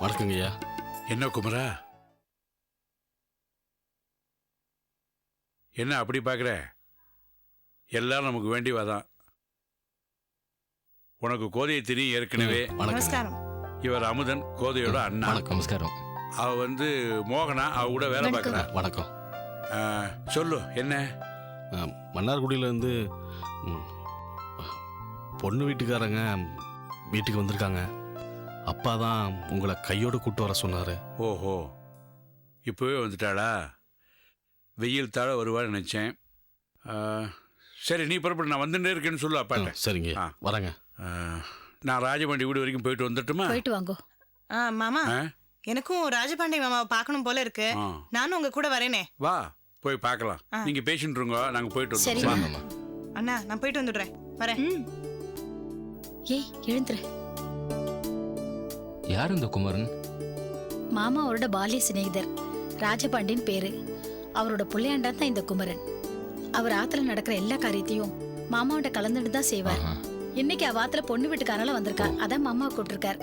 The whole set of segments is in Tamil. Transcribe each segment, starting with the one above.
வணக்கங்க ஐயா என்ன குமரா? என்ன அப்படி பார்க்குற எல்லாம் நமக்கு வேண்டியவாதான் உனக்கு கோதையை தெரியும் ஏற்கனவே. வணக்கம். நமஸ்காரம். இவர் அமுதன் கோதையோட அண்ணா. வணக்கம் நமஸ்காரம். அவ வந்து மோகனா அவ கூட வேலை. பார்க்குறா வணக்கம். சொல்லு என்ன? ஆ, மன்னார்குடியிலேருந்து ம், பொண்ணு வீட்டுக்காரங்க வீட்டுக்கு வந்திருக்காங்க. அப்பா தான் உங்களை கையோடு கூட்டு வர சொன்னார். ஓஹோ. இப்போவே வந்துட்டாளா? வெயில் தாழ வருவான்னு நினச்சேன். சரி நீ புறப்பட்டு நான் வந்துட்டே இருக்கேன்னு சொல்லு அப்பாட்ட. சரிங்க. வரேங்க. நான் ராஜபாண்டி வீடு வரைக்கும் போயிட்டு வந்துட்டுமா? போயிட்டு வாங்கோ. ஆ மாமா? எனக்கும் ராஜபாண்டி மாமாவை பார்க்கணும் போல இருக்கு. நானும் உங்க கூட வரேனே. வா போய் பார்க்கலாம். நீங்க பேசிட்டு இருங்க நாங்க போயிட்டு வாங்கம்மா அண்ணா நான் போயிட்டு வந்துடுறேன். வரேன். ம். ஏய் எழுந்துரு. யார் இந்த குமரன்? மாமா அவரோட பால்ய சிநேகிதர் ராஜபாண்டின் பேரு. அவரோட புள்ளையாண்டா தான் இந்த குமரன். அவர் ஆத்துல நடக்கிற எல்லா காரியத்தையும் மாமாவோட கலந்துட்டு தான் செய்வார். இன்னைக்கு அவ ஆத்துல பொண்ணு வீட்டுக்காரால வந்திருக்கா. அதான் மாமா கூப்பிட்டிருக்கார்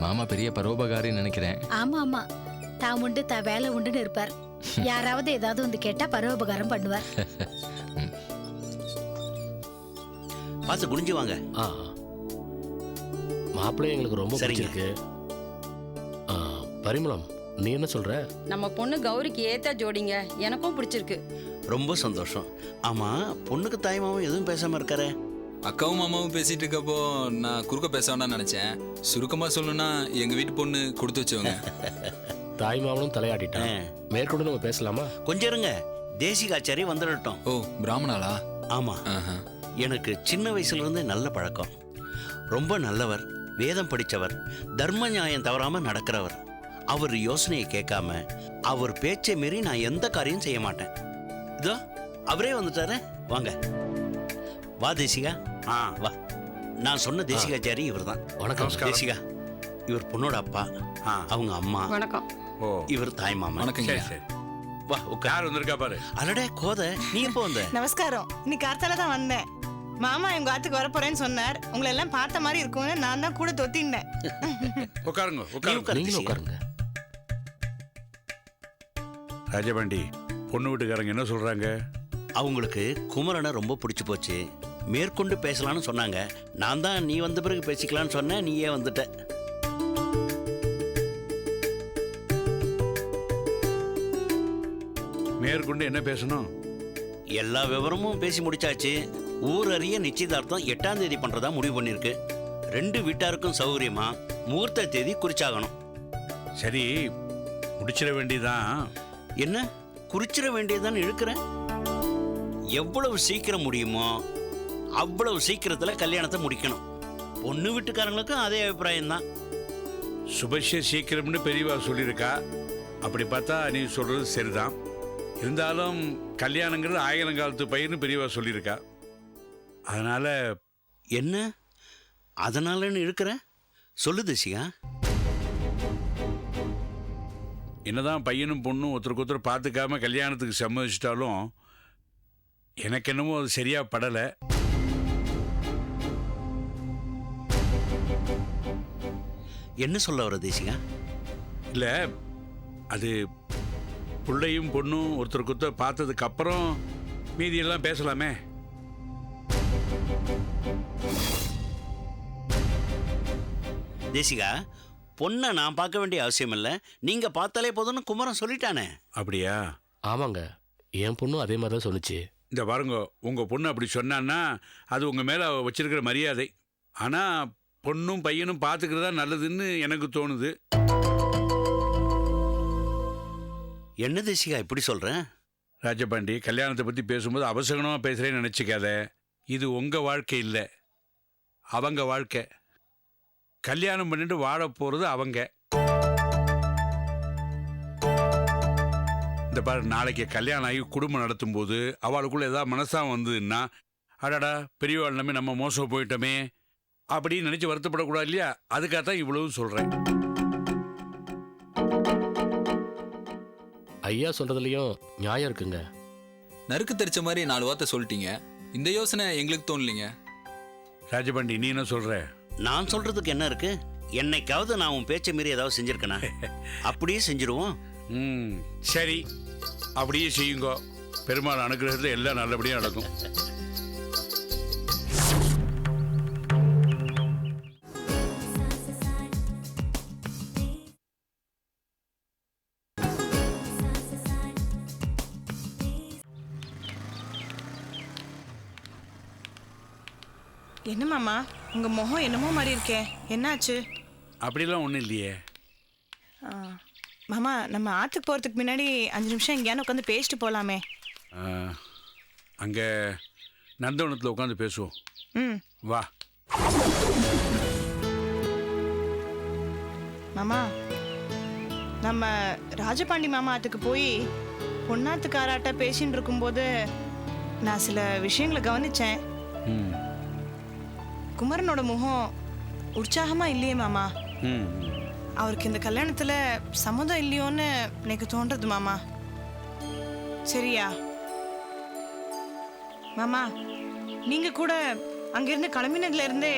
மாமா பெரிய பரோபகாரின்னு நினைக்கிறேன். ஆமா ஆமா. தான் உண்டு தா வேலை உண்டுன்னு இருப்பார். யாராவது ஏதாவது வந்து கேட்டா பரோபகாரம் பண்ணுவார். பார்த்து குனிஞ்சு வாங்க. மாப்பிள்ளை எங்களுக்கு ரொம்ப. பிடிச்சிருக்கு. பரிமளம் நீ என்ன சொல்ற? நம்ம பொண்ணு கௌரிக்கு ஏத்தா ஜோடிங்க. எனக்கும் பிடிச்சிருக்கு. ரொம்ப சந்தோஷம். ஆமா பொண்ணுக்கு தாய்மாவும் எதுவும் பேசாம இருக்காரு? அக்காவும் மாமாவும் பேசிட்டு இருக்கப்போ நான் குறுக்க பேச வேண்டாம்னு நினைச்சேன். சுருக்கமா சொல்லணும்னா எங்க வீட்டு பொண்ணு கொடுத்து வச்சவங்க. தாய் மாமனும் தலையாடிட்டான் மேற்கொண்டு நம்ம பேசலாமா? கொஞ்சம் இருங்க. தேசிகாச்சாரி வந்துடட்டும் ஓ பிராமணாளா? ஆமா. எனக்கு சின்ன வயசுல இருந்தே நல்ல பழக்கம். ரொம்ப நல்லவர் வேதம் படிச்சவர் தர்ம நியாயம் தவறாம நடக்கிறவர். அவர் யோசனையை கேட்காம அவர் பேச்சை மீறி நான் எந்த காரியம் செய்ய மாட்டேன். இதோ அவரே வந்துட்டாரு. வாங்க. வா தேசிகா. ஆ வா. நான் சொன்ன தேசிகாச்சாரி இவர்தான். வணக்கம். நமஸ்காரம். தேசிகா இவர் பொண்ணோட அப்பா. அவங்க அம்மா. வணக்கம். ஓ. இவர் தாய் மாமா வணக்கங்க. சரி வா உட்கார். வந்திருக்கா பாரு. அடடே கோத. நீ எப்போ வந்த? நமஸ்காரம். இன்னைக்கு கார்த்தால தான் வந்தேன். மாமா எங்க ஆத்துக்கு வர போறேன்னு சொன்னார். உங்களை எல்லாம் பார்த்த மாதிரி இருக்கும்னு நான் தான் கூட தொத்தினேன் உட்காருங்க உட்காருங்க. தேசிகா. உட்காருங்க. ராஜபாண்டி பொண்ணு வீட்டுக்காரங்க என்ன சொல்றாங்க? அவங்களுக்கு குமரனை ரொம்ப பிடிச்சு போச்சு. மேற்கொண்டு பேசலாம்னு சொன்னாங்க. நான் தான் நீ வந்த பிறகு பேசிக்கலாம்னு சொன்னேன் நீயே வந்துட்ட. மேற்கொண்டு என்ன பேசணும்? எல்லா விவரமும் பேசி முடிச்சாச்சு. ஊர் அறிய நிச்சயதார்த்தம் எட்டாம் தேதி பண்றதா முடிவு பண்ணிருக்கு. ரெண்டு வீட்டாருக்கும் சௌகரியமா முகூர்த்த தேதி குறிச்சாகணும். சரி முடிச்சிட வேண்டியதான் என்ன? குறிச்சிட வேண்டியதுதான் இழுக்கிறேன் எவ்வளவு சீக்கிரம் முடியுமோ அவ்வளவு சீக்கிரத்துல கல்யாணத்தை முடிக்கணும். பொண்ணு வீட்டுக்காரங்களுக்கும் அதே அபிப்பிராயம் தான் சுபஷ்ய சீக்கிரம்னு பெரியவா சொல்லியிருக்கா. அப்படி பார்த்தா நீ சொல்றது சரிதான். இருந்தாலும் கல்யாணங்கிறது ஆயிரம் காலத்து பையன்னு பெரியவா சொல்லியிருக்கா. அதனால என்ன? அதனாலன்னு இருக்கிற சொல்லு திசிகா. என்னதான் பையனும் பொண்ணும் ஒருத்தருக்கு ஒருத்தர் பார்த்துக்காம கல்யாணத்துக்கு சம்மதிச்சிட்டாலும் எனக்கு என்னமோ அது சரியா படலை. என்ன சொல்ல வர தேசிகா? இல்லை அது பிள்ளையும் பொண்ணும் ஒருத்தருக்கு ஒருத்தர் பார்த்ததுக்கு அப்புறம் மீதியெல்லாம் பேசலாமே. தேசிகா பொண்ணை நான் பார்க்க வேண்டிய அவசியம் இல்லை. நீங்க பார்த்தாலே போதும்னு குமரன் சொல்லிட்டானே. அப்படியா? ஆமாங்க. என் பொண்ணும் அதே மாதிரி தான் சொன்னுச்சு. இந்த பாருங்க உங்கள் பொண்ணு அப்படி சொன்னான்னா அது உங்கள் மேலே வச்சிருக்கிற மரியாதை. ஆனால் பொண்ணும் பையனும் பார்த்துக்கிறதா நல்லதுன்னு எனக்கு தோணுது. என்ன தேசிகா இப்படி சொல்றேன் ராஜபாண்டி கல்யாணத்தை பற்றி பேசும்போது அவசகனமாக பேசுகிறேன்னு நினச்சிக்காத. இது உங்கள் வாழ்க்கை இல்லை. அவங்க வாழ்க்கை. கல்யாணம் பண்ணிட்டு வாழ போகிறது அவங்க. இந்த பாரு நாளைக்கு கல்யாணம் ஆகி குடும்பம் நடத்தும் போது அவளுக்குள்ள ஏதாவது மனசா வந்ததுன்னா அடடா பெரியவாள் நம்பி நம்ம மோசம் போயிட்டோமே அப்படின்னு நினச்சி வருத்தப்படக்கூடாது இல்லையா? அதுக்காக தான் இவ்வளவும் சொல்கிறேன் ஐயா சொல்றதுலயும் நியாயம் இருக்குங்க. நறுக்கு தெரிச்ச மாதிரி நாலு வார்த்தை சொல்லிட்டீங்க. இந்த யோசனை எங்களுக்கு தோணலைங்க. ராஜபாண்டி நீ என்ன சொல்கிற நான் சொல்றதுக்கு என்ன இருக்கு? என்னைக்காவது நான் உன் பேச்சை மீறி ஏதாவது செஞ்சிருக்கேனா? அப்படியே செஞ்சிருவோம். ம் சரி. அப்படியே செய்யுங்கோ. பெருமாள் அனுகிரகத்தில் எல்லாம் நல்லபடியாக நடக்கும். என்ன மாமா? உங்க முகம் என்னமோ மாதிரி இருக்கே. என்னாச்சு? அப்படிலாம் ஒன்றும் இல்லையே. ஆ, மாமா நம்ம ஆத்துக்கு போறதுக்கு முன்னாடி அஞ்சு நிமிஷம் எங்கேயானு உட்காந்து பேசிட்டு போலாமே. அங்கே நந்தவனத்தில் உட்காந்து பேசுவோம். ம். வா. மாமா நம்ம ராஜபாண்டி மாமா ஆத்துக்கு போய் பொன்னாத்துக்காராட்ட பேசின்னு இருக்கும்போது நான் சில விஷயங்களை கவனிச்சேன். ம். குமரனோட முகம் உற்சாகமா இல்லையே மாமா? அவருக்கு இந்த கல்யாணத்துல சம்மதம் இல்லையோன்னு எனக்கு தோன்றது மாமா. சரியா? மாமா நீங்க கூட அங்கிருந்து கிளம்பினதுல இருந்தே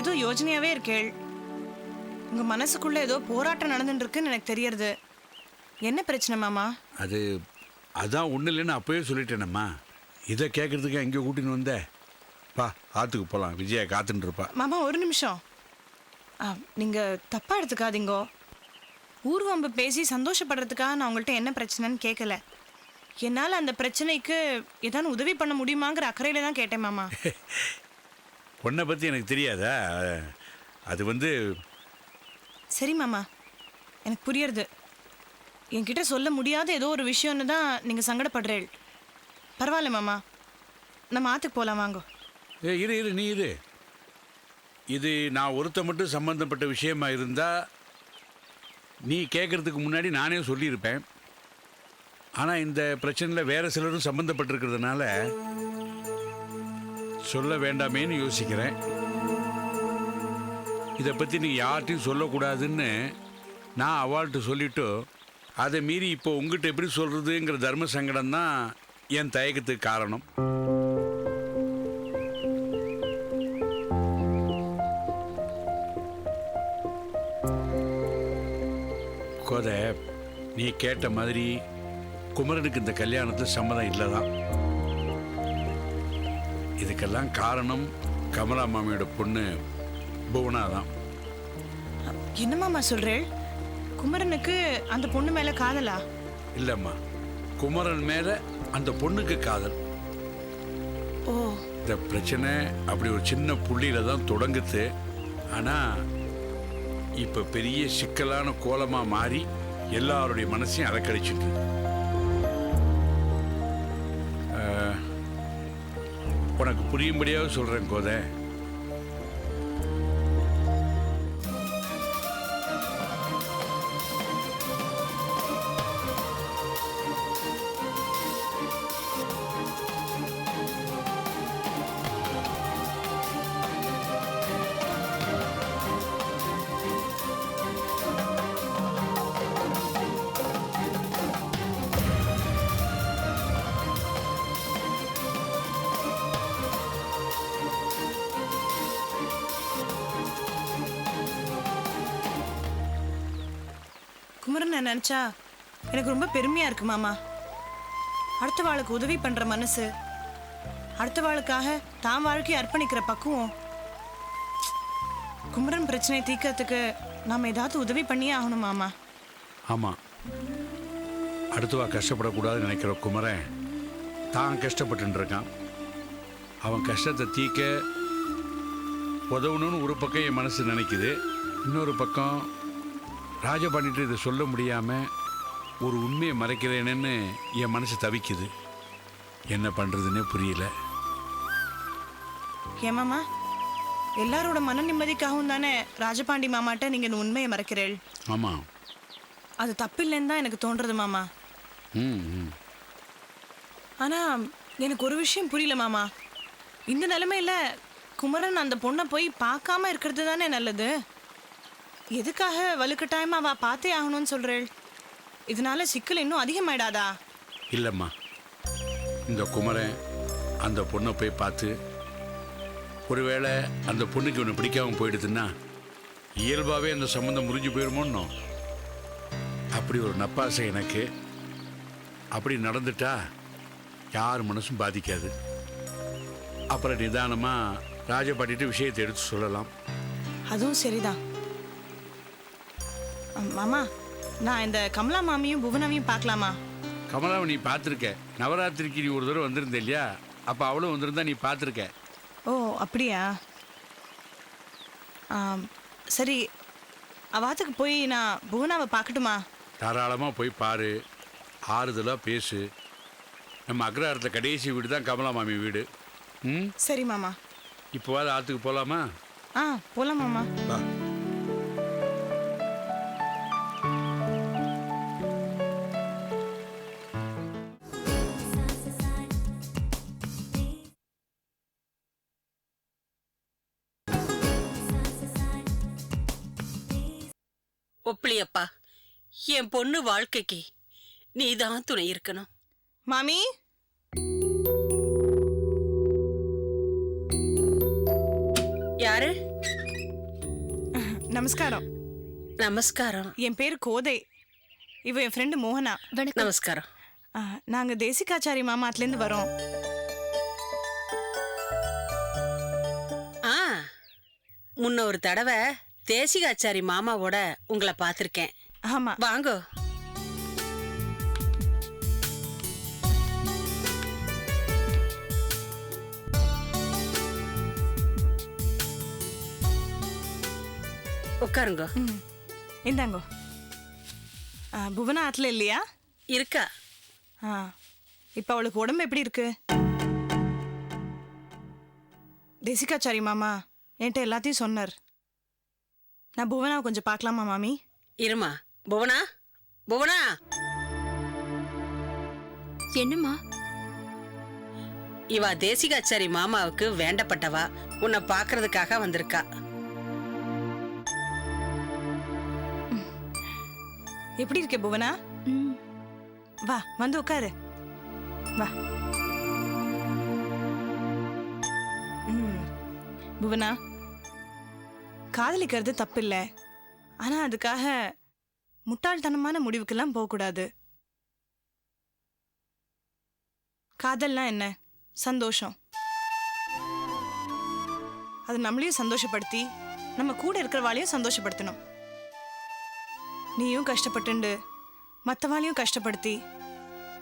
ஏதோ யோஜனையாவே இருக்கேள். உங்க மனசுக்குள்ள ஏதோ போராட்டம் நடந்துட்டு இருக்குன்னு எனக்கு தெரியறது. என்ன பிரச்சனை மாமா? அது அதான் ஒன்றும் இல்லைன்னு அப்போவே சொல்லிட்டேனம்மா. இதை கேட்குறதுக்கு எங்கே கூட்டின்னு வந்த வா ஆற்றுக்கு போகலாம் விஜயா காத்துட்டு இருப்பா மாமா ஒரு நிமிஷம். ஆ, நீங்க தப்பா எடுத்துக்காதீங்கோ. ஊர்வம்பு பேசி சந்தோஷப்படுறதுக்காக நான் உங்கள்கிட்ட என்ன பிரச்சனைன்னு கேட்கல என்னால் அந்த பிரச்சனைக்கு ஏதாவது உதவி பண்ண முடியுமாங்கிற அக்கறையில தான் கேட்டேன் மாமா. பொண்ணை பற்றி எனக்கு தெரியாதா? அது வந்து சரி மாமா. எனக்கு புரியுறது. என்கிட்ட சொல்ல முடியாத ஏதோ ஒரு விஷயம்னு தான் நீங்கள் சங்கடப்படுறேள். பரவாயில்ல மாமா. நம்ம ஆற்றுக்கு போகலாம் வாங்கோ. ஏ இரு இரு நீ இரு. இது நான் ஒருத்த மட்டும் சம்மந்தப்பட்ட விஷயமா இருந்தால் நீ கேட்கறதுக்கு முன்னாடி நானே சொல்லியிருப்பேன். ஆனால் இந்த பிரச்சனையில் வேறு சிலரும் சம்மந்தப்பட்டிருக்கிறதுனால சொல்ல வேண்டாமேன்னு யோசிக்கிறேன். இதை பற்றி நீங்கள் யார்கிட்டையும் சொல்லக்கூடாதுன்னு நான் அவால்ட்டு சொல்லிவிட்டு அதை மீறி இப்போ உங்கள்கிட்ட எப்படி சொல்கிறதுங்கிற தர்ம சங்கடம் தான் என் தயக்கத்துக்கு காரணம். கோதை நீ கேட்ட மாதிரி குமரனுக்கு இந்த கல்யாணத்தில் சம்மதம் இல்லை தான் இதுக்கெல்லாம் காரணம் கமலா மாமியோட பொண்ணு புவனா தான். என்ன மாமா சொல்கிறேள் குமரனுக்கு அந்த பொண்ணு மேலே காதலா? இல்லைம்மா குமரன் மேலே அந்த பொண்ணுக்கு காதல். ஓ. இந்த பிரச்சனை அப்படி ஒரு சின்ன புள்ளியில தான் தொடங்குது. ஆனால் இப்போ பெரிய சிக்கலான கோலமாக மாறி எல்லாருடைய மனசையும் அலக்கடிச்சிட்டு உனக்கு புரியும்படியாக சொல்கிறேன் கோதை. நான் நினச்சா எனக்கு ரொம்ப பெருமையாக இருக்கு மாமா. அடுத்த வாளுக்கு உதவி பண்ணுற மனசு அடுத்த வாளுக்காக தான் வாழ்க்கையை அர்ப்பணிக்கிற பக்குவம். குமரன் பிரச்சனையை தீர்க்கறதுக்கு நாம் ஏதாவது உதவி பண்ணியே ஆகணும் மாமா. ஆமாம் அடுத்தவா கஷ்டப்படக்கூடாதுன்னு நினைக்கிற குமரன் தான் கஷ்டப்பட்டுன்னு இருக்கான். அவன் கஷ்டத்தை தீக்க உதவணும்னு ஒரு பக்கம் என் மனசு நினைக்குது. இன்னொரு பக்கம் ராஜபாண்டிட்டு இதை சொல்ல முடியாமல் ஒரு உண்மையை மறைக்கிறேனேன்னு என் மனசு தவிக்குது. என்ன பண்ணுறதுன்னே புரியல. ஏமாமா எல்லாரோட மன நிம்மதிக்காகவும் தானே ராஜபாண்டி மாமாட்ட நீங்கள் இந்த உண்மையை மறைக்கிறீள்? ஆமாம் அது தப்பில்லைன்னு தான் எனக்கு தோன்றது மாமா. ம் ம். ஆனால் எனக்கு ஒரு விஷயம் புரியல மாமா. இந்த நிலைமையில குமரன் அந்த பொண்ணை போய் பார்க்காம இருக்கிறது தானே நல்லது? எதுக்காக வலுக்கட்டாயமா அவ பார்த்தே ஆகணும்னு சொல்றேள்? இதனால சிக்கல் இன்னும் அதிகமாயிடாதா? இல்லைம்மா. இந்த குமரன் அந்த பொண்ணை போய் பார்த்து ஒருவேளை அந்த பொண்ணுக்கு இவனை பிடிக்காம போயிடுதுன்னா இயல்பாகவே அந்த சம்மந்தம் முறிஞ்சு போயிருமோன்னோ? அப்படி ஒரு நப்பாசை எனக்கு அப்படி நடந்துட்டா யார் மனசும் பாதிக்காது. அப்புறம் நிதானமாக ராஜபாட்டிட்டு விஷயத்தை எடுத்து சொல்லலாம். அதுவும் சரிதான். மாமா நான் இந்த கமலா மாமியும் புவனாவையும் பார்க்கலாமா? கமலாவை நீ பார்த்துருக்க. நவராத்திரிக்கு நீ ஒரு தடவை வந்திருந்த இல்லையா? அப்போ அவளும் வந்திருந்தா நீ பார்த்துருக்க. ஓ அப்படியா? ஆம், சரி அவாத்துக்கு போய் நான் புவனாவை பார்க்கட்டுமா? தாராளமாக போய் பாரு. ஆறுதலாக பேசு. நம்ம அக்ரஹாரத்தில் கடைசி வீடு தான் கமலா மாமி வீடு. ம்? சரி மாமா. இப்போவாது ஆற்றுக்கு போகலாமா ஆ போலாம் மாமா. வா. என் பொண்ணு வாழ்க்கைக்கு நீதான் துணை இருக்கணும். மாமி? யாரு? நமஸ்காரம். நமஸ்காரம். என் பேர் கோதை. இவ என் ஃப்ரெண்டு மோகனா. நமஸ்காரம். ஆ, நாங்க தேசிகாச்சாரி மாமாத்துலேருந்து வரோம். ஆ முன்ன ஒரு தடவை தேசிகாச்சாரி மாமாவோட உங்களை பார்த்துருக்கேன். ஆமா. வாங்கோ. உட்காருங்க. இந்தாங்கோ. ஆ, புவனா ஆத்துல இல்லையா? இருக்கா. ஆ இப்போ அவளுக்கு உடம்பு எப்படி இருக்கு? தேசிகாச்சாரி மாமா என்கிட்ட எல்லாத்தையும் சொன்னார். நான் புவனாவை கொஞ்சம் பார்க்கலாமா மாமி? இருமா. புவனா? புவனா? என்னம்மா? இவா தேசிகாச்சாரி மாமாவுக்கு வேண்டப்பட்டவா? உன்னை பார்க்கறதுக்காக வந்திருக்கா. எப்படி இருக்க புவனா? வா வந்து உட்காரு. வா. ம். புவனா காதலிக்கிறது தப்பில்லை. ஆனா அதுக்காக முட்டாள்தனமான முடிவுக்கெல்லாம் போகக்கூடாது. காதல்னா என்ன? சந்தோஷம். அது நம்மளையும் சந்தோஷப்படுத்தி நம்ம கூட இருக்கிறவாளையும் சந்தோஷப்படுத்தணும். நீயும் கஷ்டப்பட்டுண்டு மற்றவாளையும் கஷ்டப்படுத்தி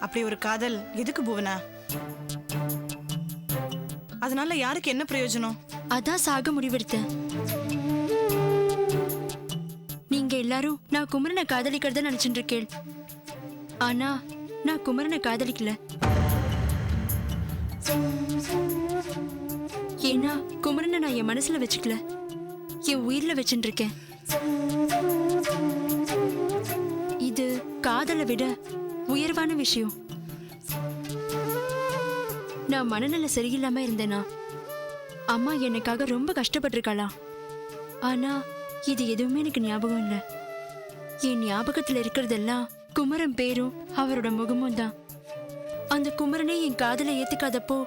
அப்படி ஒரு காதல் எதுக்கு புவனா? அதனால யாருக்கு என்ன பிரயோஜனம்? அதான் சாக முடிவெடுத்தேன். நீங்க எல்லாரும் நான் குமரனை காதலிக்கிறத நினைச்சிட்டு இருக்கேன். ஆனா நான் குமரனை காதலிக்கல. ஏன்னா குமரனை நான் என் மனசுல வச்சுக்கல. என் உயிர்ல வச்சுட்டு இருக்கேன். இது காதலை விட உயர்வான விஷயம். நான் மனநல சரியில்லாம இருந்தேனா? அம்மா எனக்காக ரொம்ப கஷ்டப்பட்டிருக்காளா ஆனா இது எதுவுமே எனக்கு ஞாபகம் இல்லை. என் ஞாபகத்துல இருக்கிறதெல்லாம் குமரன் பேரும் அவரோட முகமும் தான். அந்த குமரனை என் காதலை ஏத்துக்காதப்போ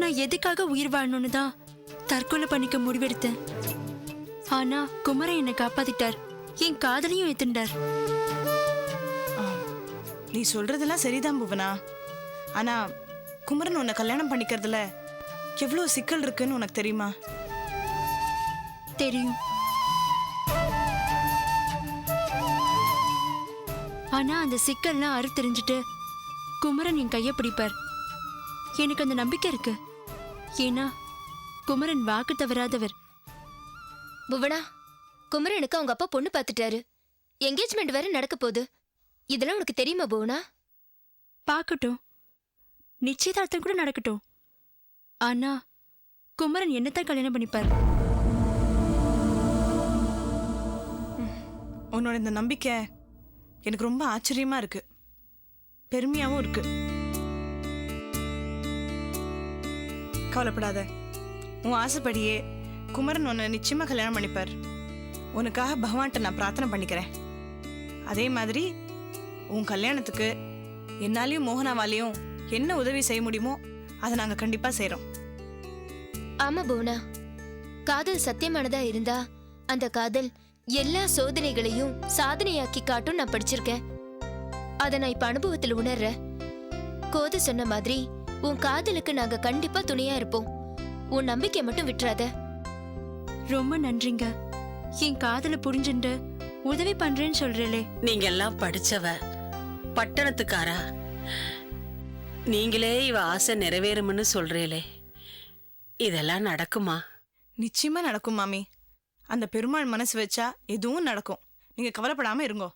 நான் எதுக்காக உயிர் வாழணும்னு தான் தற்கொலை பண்ணிக்க முடிவெடுத்தேன். ஆனா குமரன் என்னை காப்பாத்திட்டார். என் காதலையும் ஏத்துண்டார். நீ சொல்றதெல்லாம் சரிதான் புவனா. ஆனா குமரன் உன்னை கல்யாணம் பண்ணிக்கிறதுல எவ்வளவு சிக்கல் இருக்குன்னு உனக்கு தெரியுமா? தெரியும். ஆனா அந்த சிக்கல்லாம் அறுத்தெறிஞ்சிட்டு குமரன் என் கையை பிடிப்பார். எனக்கு அந்த நம்பிக்கை இருக்கு. ஏன்னா குமரன் வாக்கு தவறாதவர். புவனா குமரனுக்கு அவங்க அப்பா பொண்ணு பார்த்துட்டாரு. என்கேஜ்மெண்ட் வேற நடக்க போகுது. இதெல்லாம் உனக்கு தெரியுமா புவனா? பார்க்கட்டும். நிச்சயதார்த்தம் கூட நடக்கட்டும். ஆனா குமரன் என்னத்தான் கல்யாணம் பண்ணிப்பார்? உன்னோட இந்த நம்பிக்கை எனக்கு ரொம்ப ஆச்சரியமா இருக்கு. பெருமையாவும் இருக்கு. கவலைப்படாத. உன் ஆசைப்படியே குமரன் உன்னை நிச்சயமா கல்யாணம் பண்ணிப்பார். உனக்காக பகவான்கிட்ட நான் பிரார்த்தனை பண்ணிக்கிறேன். அதே மாதிரி உன் கல்யாணத்துக்கு என்னாலையும் மோகனாவாலையும் என்ன உதவி செய்ய முடியுமோ அதை நாங்கள் கண்டிப்பாக செய்கிறோம் ஆமா புவனா காதல் சத்தியமானதா இருந்தா அந்த காதல் எல்லா சோதனைகளையும் சாதனையாக்கி காட்டும் நான் படிச்சிருக்கேன். அதை நான் இப்ப அனுபவத்தில் உணர்றேன். கோத சொன்ன மாதிரி உன் காதலுக்கு நாங்க கண்டிப்பா துணையா இருப்போம். உன் நம்பிக்கை மட்டும் விட்டுறாத. ரொம்ப நன்றிங்க. என் காதல புரிஞ்சுண்டு உதவி பண்றேன்னு சொல்றேளே. நீங்க எல்லாம் படிச்சவ பட்டணத்துக்காரா? நீங்களே இவ ஆசை நிறைவேறும்னு சொல்றீங்களே இதெல்லாம் நடக்குமா? நிச்சயமா நடக்கும் மாமி. அந்த பெருமாள் மனசு வச்சா எதுவும் நடக்கும். நீங்க கவலைப்படாம இருங்கோ.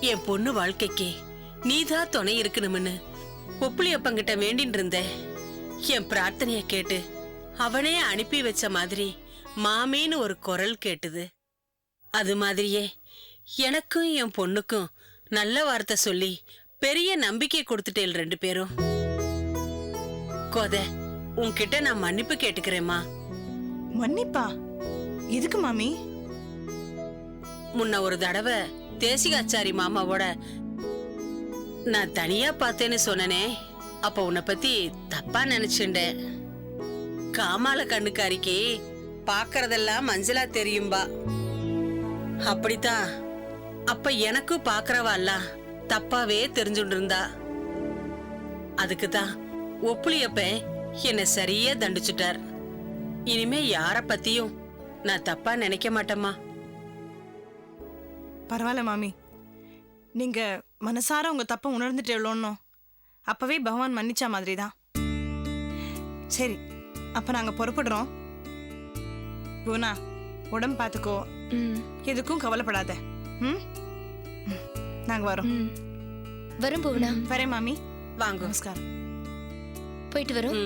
என் பொண்ணு வாழ்க்கைக்கு நீதான் துணை இருக்கணும்னு ஒப்புளியப்பங்கிட்ட வேண்டின்னு இருந்தேன் என் பிரார்த்தனைய கேட்டு அவனே அனுப்பி வச்ச மாதிரி மாமின்னு ஒரு குரல் கேட்டுது. அது மாதிரியே எனக்கும் என் பொண்ணுக்கும் நல்ல வார்த்தை சொல்லி பெரிய நம்பிக்கை கொடுத்துட்டேன் ரெண்டு பேரும். கோத உன்கிட்ட நான் மன்னிப்பு கேட்டுக்கிறேம்மா. மன்னிப்பா? எதுக்கு மாமி? முன்ன ஒரு தடவை தேசிகாச்சாரி மாமாவோட நான் தனியா பார்த்தேன்னு சொன்னனே அப்ப உன்னை பத்தி தப்பா நினைச்சுட்டேன் காமால கண்ணுக்காரிக்கு பாக்குறதெல்லாம் மஞ்சளா தெரியும்பா அப்படித்தான். அப்ப எனக்கும் பாக்குறவாள்லாம் தப்பாவே தெரிஞ்சுட்டு இருந்தா அதுக்கு தான் ஒப்புளியப்ப என்னை சரியா தண்டிச்சுட்டார். இனிமே யார பத்தியும் நான் தப்பா நினைக்க மாட்டேம்மா. பரவாயில்ல மாமி. நீங்க மனசார உங்க தப்ப உணர்ந்துட்டு எவ்வளோன்னோ அப்பவே பகவான் மன்னிச்சா மாதிரி தான் சரி அப்ப நாங்க புறப்படுறோம். குணா உடம்பு பார்த்துக்கோ ம், எதுக்கும் கவலைப்படாத. ம்? நாங்க வரோம். வரும் புவனா வரேன் மாமி. வாங்க. நமஸ்காரம். போயிட்டு வரோம்.